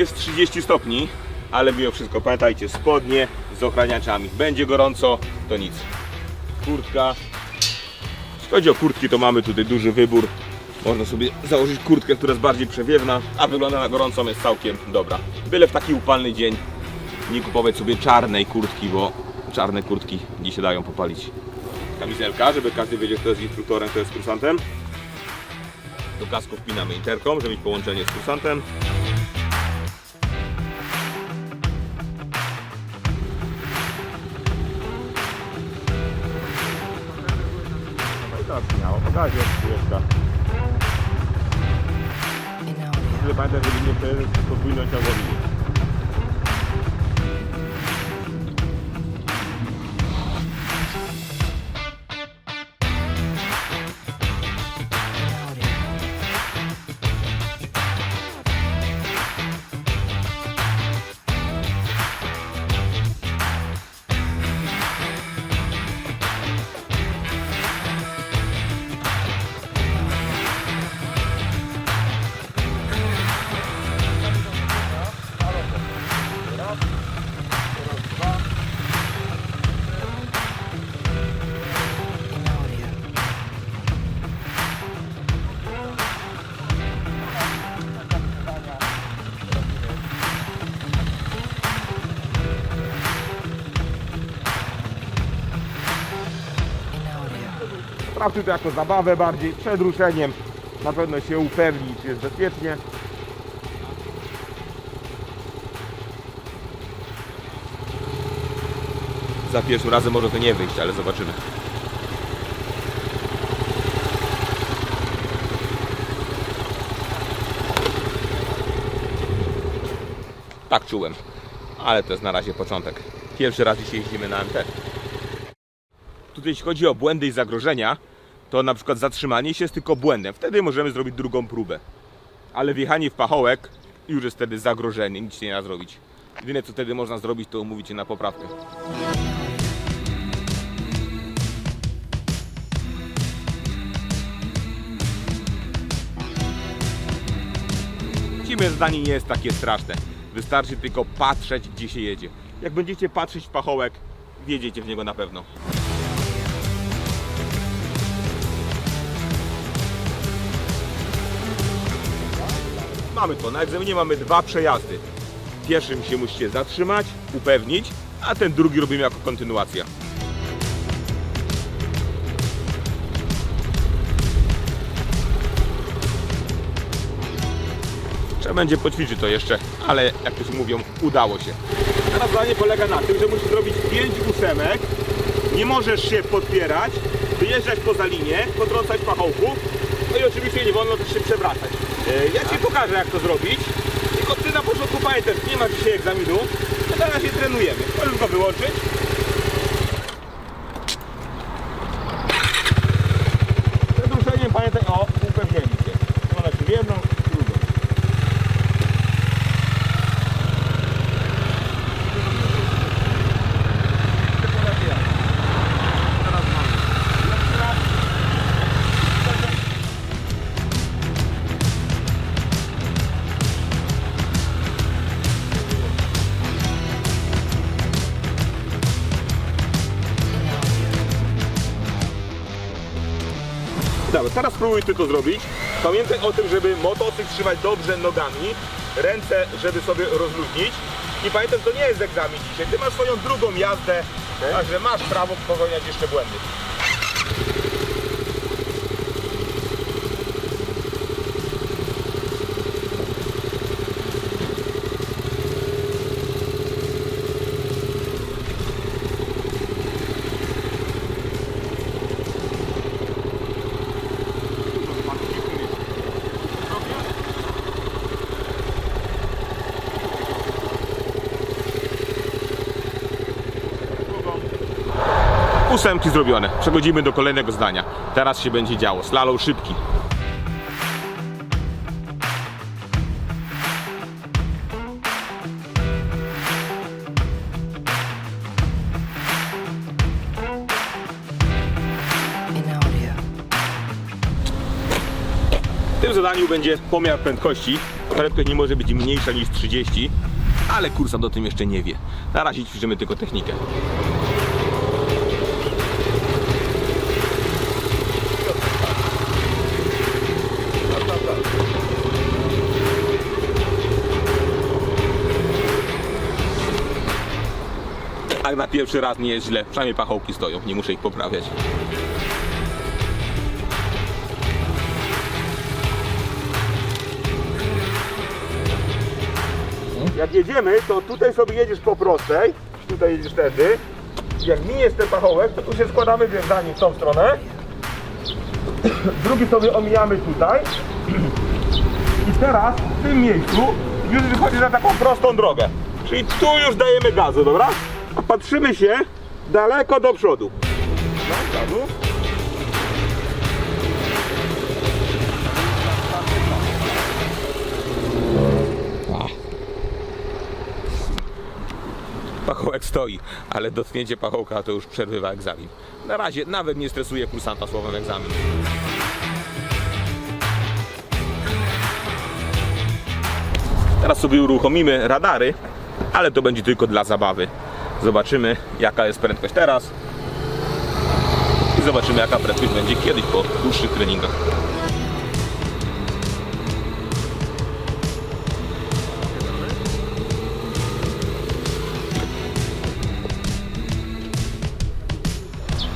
Jest 30 stopni, ale mimo wszystko pamiętajcie, spodnie z ochraniaczami. Będzie gorąco, to nic. Kurtka. Jeśli chodzi o kurtki, to mamy tutaj duży wybór. Można sobie założyć kurtkę, która jest bardziej przewiewna, a wygląda na gorącą, jest całkiem dobra. Byle w taki upalny dzień nie kupować sobie czarnej kurtki, bo czarne kurtki nie się dają popalić. Kamizelka, żeby każdy wiedział, kto jest instruktorem, kto jest kursantem. Do kasku wpinamy interkom, żeby mieć połączenie z kursantem. Pokażę jak In audio. Żeby nie przejeżdżać. In Sprawdźmy to jako zabawę bardziej, przed ruszeniem. Na pewno się upewni, czy jest bezpiecznie. Za pierwszym razem może to nie wyjść, ale zobaczymy. Tak czułem, ale to jest na razie początek. Pierwszy raz dzisiaj jeździmy na MT. Tutaj jeśli chodzi o błędy i zagrożenia, to na przykład zatrzymanie się jest tylko błędem. Wtedy możemy zrobić drugą próbę. Ale wjechanie w pachołek już jest wtedy zagrożenie, nic się nie da zrobić. Jedyne co wtedy można zrobić, to umówić się na poprawkę. Właściwie zdanie nie jest takie straszne. Wystarczy tylko patrzeć, gdzie się jedzie. Jak będziecie patrzeć w pachołek, wjedziecie w niego na pewno. Mamy to. Na egzaminie mamy dwa przejazdy. Pierwszym się musicie zatrzymać, upewnić, a ten drugi robimy jako kontynuacja. Trzeba będzie poćwiczyć to jeszcze, ale jak to się mówią, udało się. Teraz zadanie polega na tym, że musisz zrobić 5 ósemek, nie możesz się podpierać, wyjeżdżać poza linię, potrącać pachołków, no i oczywiście nie wolno też się przewracać. E, Ja Ci pokażę jak to zrobić, tylko Ty na początku pamiętasz, nie ma dzisiaj egzaminu, to teraz się trenujemy. Możesz go wyłączyć. Dobra, teraz spróbuj ty to zrobić. Pamiętaj o tym, żeby motocykl trzymać dobrze nogami, ręce, żeby sobie rozluźnić. I pamiętaj, że to nie jest egzamin dzisiaj. Ty masz swoją drugą jazdę, także masz prawo popełniać jeszcze błędy. Ósemki zrobione. Przechodzimy do kolejnego zdania. Teraz się będzie działo. Slalom szybki. Ty tym zadaniu będzie pomiar prędkości. Prędkość nie może być mniejsza niż 30, ale kursant o tym jeszcze nie wie. Na razie ćwiczymy tylko technikę. Tak na pierwszy raz nie jest źle, przynajmniej pachołki stoją, nie muszę ich poprawiać. Jak jedziemy, to tutaj sobie jedziesz po prostej, tutaj jedziesz wtedy. Jak miniesz ten pachołek, to tu się składamy wjeżdżanie w tą stronę. Drugi sobie omijamy tutaj. I teraz w tym miejscu już wychodzi na taką prostą drogę. Czyli tu już dajemy gazu, dobra? Patrzymy się daleko do przodu. Pachołek stoi, ale dotknięcie pachołka to już przerywa egzamin. Na razie nawet nie stresuje kursanta słowem egzamin. Teraz sobie uruchomimy radary, ale to będzie tylko dla zabawy. Zobaczymy jaka jest prędkość teraz i zobaczymy jaka prędkość będzie kiedyś po dłuższych treningach.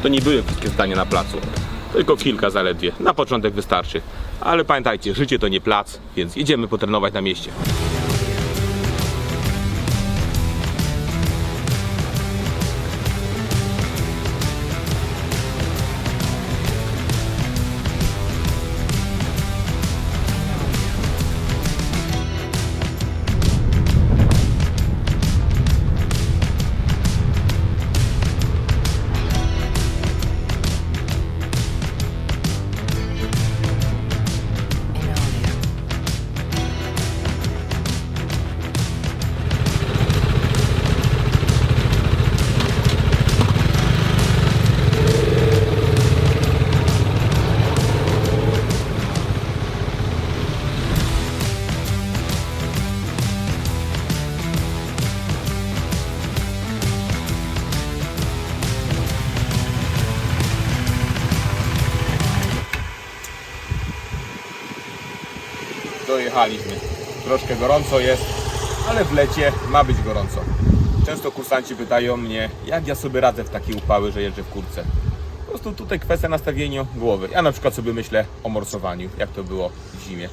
To nie były wszystkie zdania na placu, tylko kilka zaledwie. Na początek wystarczy. Ale pamiętajcie, życie to nie plac, więc jedziemy potrenować na mieście. Dojechaliśmy. Troszkę gorąco jest, ale w lecie ma być gorąco. Często kursanci pytają mnie, jak ja sobie radzę w takie upały, że jeżdżę w kurce. Po prostu tutaj kwestia nastawienia głowy. Ja na przykład sobie myślę o morsowaniu, jak to było w zimie.